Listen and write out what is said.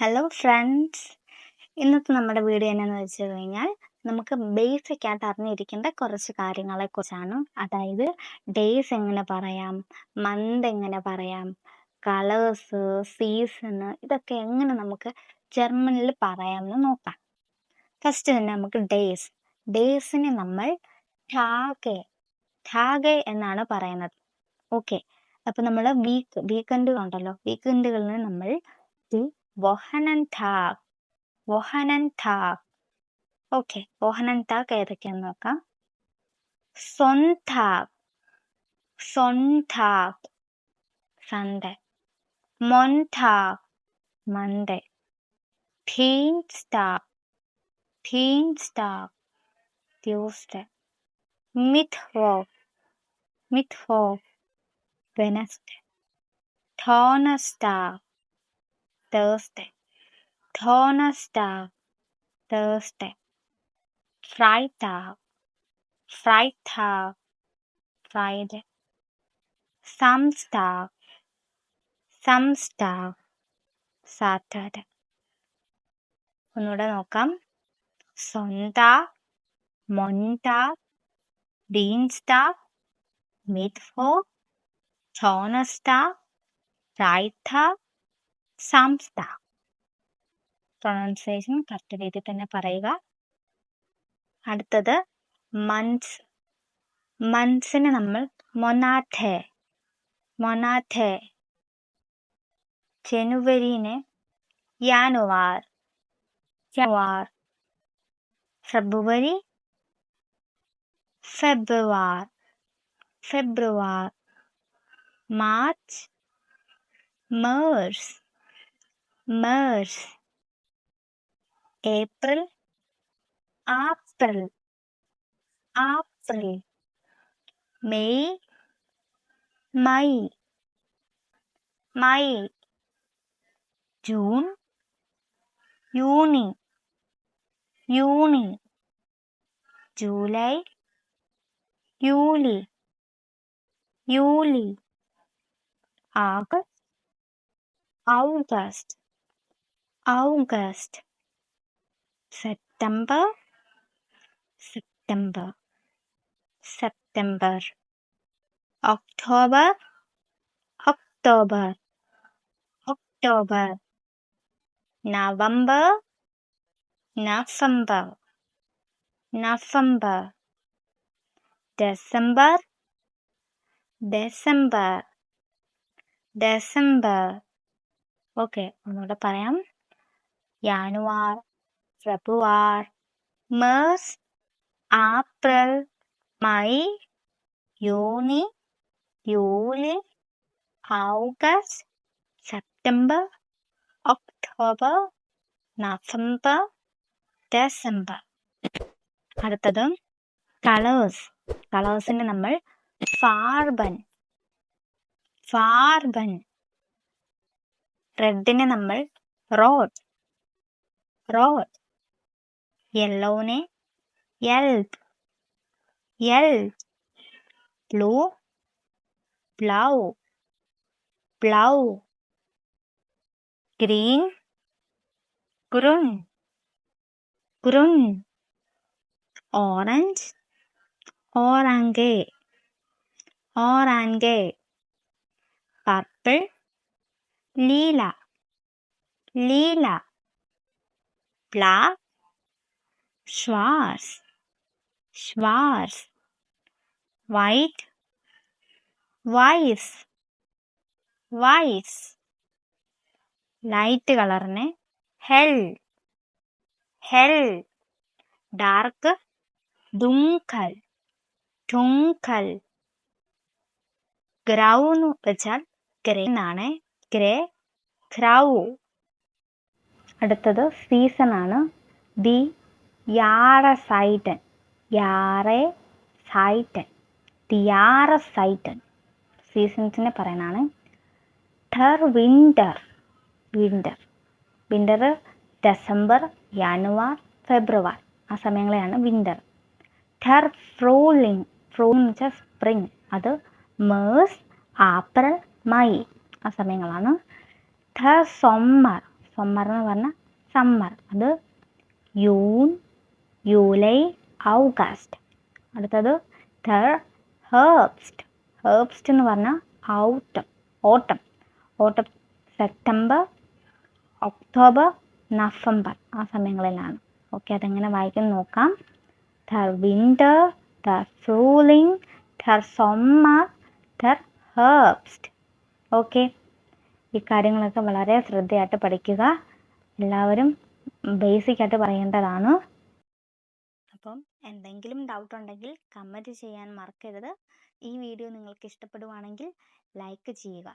Hello friends ഇന്നത്തെ നമ്മുടെ video എന്നാന്ന് വെച്ച് കഴിഞ്ഞാൽ നമുക്ക് ബേസിക് ആയിട്ട് അറിഞ്ഞിരിക്കേണ്ട കുറച്ച് കാര്യങ്ങളെ കുറിച്ചാണ്. അതായത് ഡേയ്സ് എങ്ങനെ പറയാം മന്ത് എങ്ങനെ പറയാം കളേഴ്സ് സീസണ് ഇതൊക്കെ എങ്ങനെ നമുക്ക് ജർമ്മനിൽ പറയാമെന്ന് നോക്കാം. ഫസ്റ്റ് തന്നെ നമുക്ക് ഡേയ്സ് ഡേയ്സിനെ നമ്മൾ ടാഗെ ടാഗെ എന്നാണ് പറയുന്നത്. ഓക്കെ അപ്പൊ നമ്മൾ വീക്ക് വീക്കെൻഡ് ഉണ്ടല്ലോ. വീക്കെൻഡുകളിൽ നമ്മൾ 뭐하는 닭, 뭐하는 닭. 오케이, 뭐하는 닭에 이렇게 넣을까? 손탁, 손탁, 산대. 먼탁, 만대. 핀스탁, 핀스탁, 디오스대. 미트웍, 미트웍, 베네스대. 토너스탁, Thursday Donnerstag Thursday Freitag Freitag Friday Samstag Samstag Saturday ഒന്നുകൂടെ നോക്കാം Sonntag Montag Dienstag Mittwoch Donnerstag Freitag Samstag pronunciation correct രീതിയിൽ തന്നെ പറയുക. അടുത്തത് മൻസ്. മന്ത്സിന് നമ്മൾ മൊനാഥെ മൊനാഥെ. ജനുവരിനെ യാനുവാർ യാനുവാർ. ഫെബ്രുവരി ഫെബ്രുവാർ ഫെബ്രുവാർ. മാർച്ച് മേഴ്സ്. March. April. April. April. May. May. May. June. June, Juni. July. Juli. Juli. August. August. August, September, September, September, October, October, October, November, November, November, December, December, December. Okay ഒന്നുകൂടെ പറയാം യാനുവാർ ഫെബ്രുവാർ മേഴ്സ് ആപ്രിൽ മൈ യൂണി യൂലി ഓഗസ്റ്റ് സെപ്റ്റംബർ ഒക്ടോബർ നവംബർ ഡിസംബർ അടുത്തത് കളേഴ്സ് കളേഴ്സിന് നമ്മൾ ഫാർബൻ ഫാർബൻ റെഡിനെ നമ്മൾ റോഡ് Red, yellow, ne, yelp yelp blue. Blau. Blau. Green. Grün grün orange. Orange. Orange. Purple. Lila. Lila. black schwarz schwarz white weiß weiß light കളറിനെ hell ഹെൽ ഡാർക്ക് ദുങ്കൽ ടുങ്കൽ ഗ്രൗ എന്ന് വെച്ചാൽ ഗ്രേ എന്നാണ് ഗ്രേ ഗ്രൗ അടുത്തത് സീസൺ ആണ്. ദി യാറ സൈറ്റൻ യാറെ സൈറ്റൻ ദി യാറ സൈറ്റൻ സീസൺസിനെ പറയാനാണ് ഠർ വിന്റർ വിന്റർ വിന്റർ ഡെസംബർ ജാനുവാർ ഫെബ്രുവരി ആ സമയങ്ങളെയാണ് വിന്റർ ഠർ ഫ്രോളിങ് ഫ്രൂൾ എന്ന് വെച്ചാൽ സ്പ്രിങ് അത് മേഴ്സ് ആപ്രിൽ മൈ ആ സമയങ്ങളാണ്. ഠർ സൊമ്മർ സമ്മർ എന്ന് പറഞ്ഞാൽ സമ്മർ അത് യൂൺ ജൂലൈ ഓഗസ്റ്റ്. അടുത്തത് തർ ഹേർബ്സ്റ്റ്. ഹേർബ്സ്റ്റ് എന്ന് പറഞ്ഞാൽ ഔട്ടം ഓട്ടം. ഓട്ടം സെപ്റ്റംബർ ഒക്ടോബർ നവംബർ ആ സമയങ്ങളിലാണ്. ഓക്കെ അതെങ്ങനെ വായിക്കാൻ നോക്കാം. ധർ വിന്റർ ധർ ഫ്രൂലിംഗ് ധർ സമ്മർ ധർ ഹേർബ്സ്റ്റ്. ഓക്കെ. ഈ കാര്യങ്ങളൊക്കെ വളരെ ശ്രദ്ധയായിട്ട് പഠിക്കുക. എല്ലാവരും ബേസിക്കായിട്ട് പറയേണ്ടതാണ്. അപ്പം എന്തെങ്കിലും ഡൗട്ട് ഉണ്ടെങ്കിൽ കമന്റ് ചെയ്യാൻ മറക്കരുത്. ഈ വീഡിയോ നിങ്ങൾക്ക് ഇഷ്ടപ്പെടുവാണെങ്കിൽ ലൈക്ക് ചെയ്യുക.